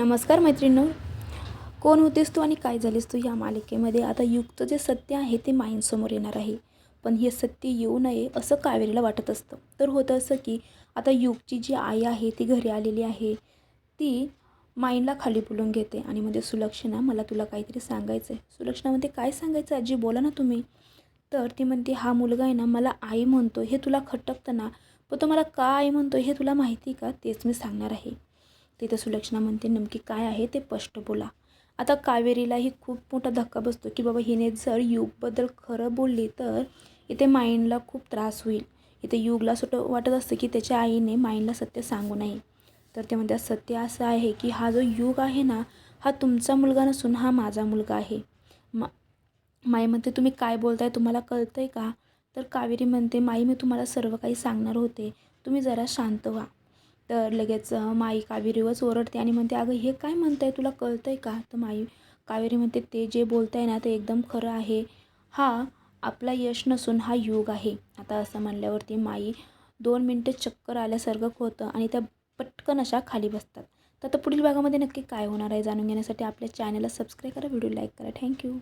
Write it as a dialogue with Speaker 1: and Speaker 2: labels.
Speaker 1: नमस्कार मैत्रिणींनो. कोण होतेस तू आणि काय झालीस तू या मालिकेमध्ये? आता युगचं जे सत्य आहे ते माईंसमोर येणार आहे. पण हे सत्य येऊ नये असं कावेरीला वाटत असतं. तर होतं असं की आता युगची जी आई आहे ती घरी आलेली आहे ती माइंडला खाली बोलून घेते आणि म्हणजे सुलक्षणा मला तुला काहीतरी सांगायचं आहे सुलक्षणा म्हणते काय सांगायचं आजी? बोला ना तुम्ही. तर ती म्हणते हा मुलगा आहे ना मला आई म्हणतो हे तुला खटकतं ना पण तो मला का आई म्हणतो हे तुला माहिती का? तेच मी सांगणार आहे. तिथं सुलक्षणा म्हणते नेमकी काय आहे ते स्पष्ट बोला. आता कावेरीलाही खूप मोठा धक्का बसतो की बाबा हिने जर युगबद्दल खरं बोलली तर इथे माइंडला खूप त्रास होईल. इथे युगला सुटं वाटत असतं की त्याच्या आईने माइंडला सत्य सांगू नये. तर ते म्हणतात सत्य असं आहे की हा जो युग आहे ना हा तुमचा मुलगा नसून हा माझा मुलगा आहे. मा माई म्हणते तुम्ही काय बोलताय तुम्हाला कळतं आहे का? तर कावेरी म्हणते माई मी तुम्हाला सर्व काही सांगणार होते. तुम्ही जरा शांत व्हा. तर लगेच माई कावेरीवरच ओरडते आणि म्हणते अगं हे काय म्हणताय? तुला कळतं आहे का? तर माई कावेरी म्हणते ते जे बोलताय ना ते एकदम खरं आहे. हा आपला यश नसून हा युग आहे. आता असं म्हणल्यावरती माई दोन मिनटं चक्कर आल्यासारखं होतं आणि त्या पटकन अशा खाली बसतात. तर आता पुढील भागामध्ये नक्की काय होणार आहे जाणून घेण्यासाठी आपल्या चॅनलला सबस्क्राईब करा व्हिडिओ लाईक करा. थँक्यू.